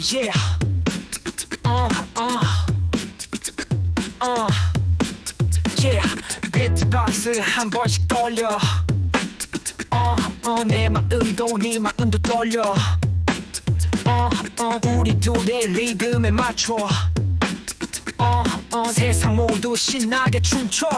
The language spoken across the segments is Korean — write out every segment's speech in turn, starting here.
yeah. Uh, uh, uh, yeah. 비트박스 한 번씩 떨려. 어, 어, 내 마음도 네 마음도 떨려. 어, 어, 우리 둘의 리듬에 맞춰. 어, 어, 세상 모두 신나게 춤춰.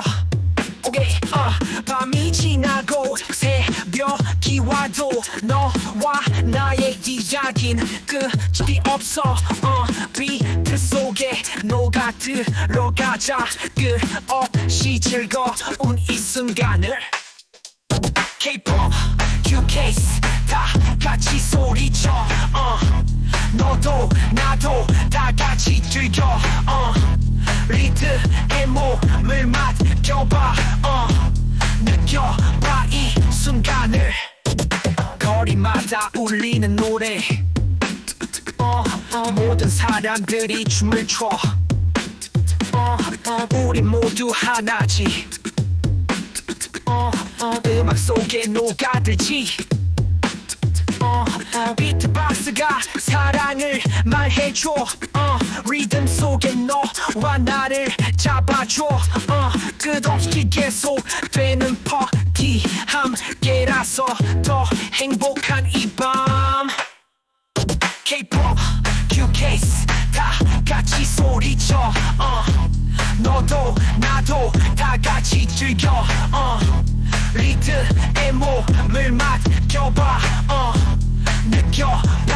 너와 나의 이야기는 끝이 없어. 어, 비트 속에 녹아 들어가자. 끝없이 즐거운 이 순간을. K-pop, QCase 다 같이 소리쳐. 어, 너도 나도 다 같이 즐겨. 어, 리 거리마다 울리는 노래. 어, 어, 모든 사람들이 춤을 춰. 어, 어, 우리 모두 하나지. 어, 어, 음악 속에 녹아들지 어, 어, 비트박스가 사랑을 말해줘 어, 리듬 속에 너와 나를 잡아줘 어, 끝없이 계속 K-pop, QCase 다 같이 소리쳐 어, 너도 나도 다 같이 즐겨 어, 리드에 몸을 맡겨봐 이 순간을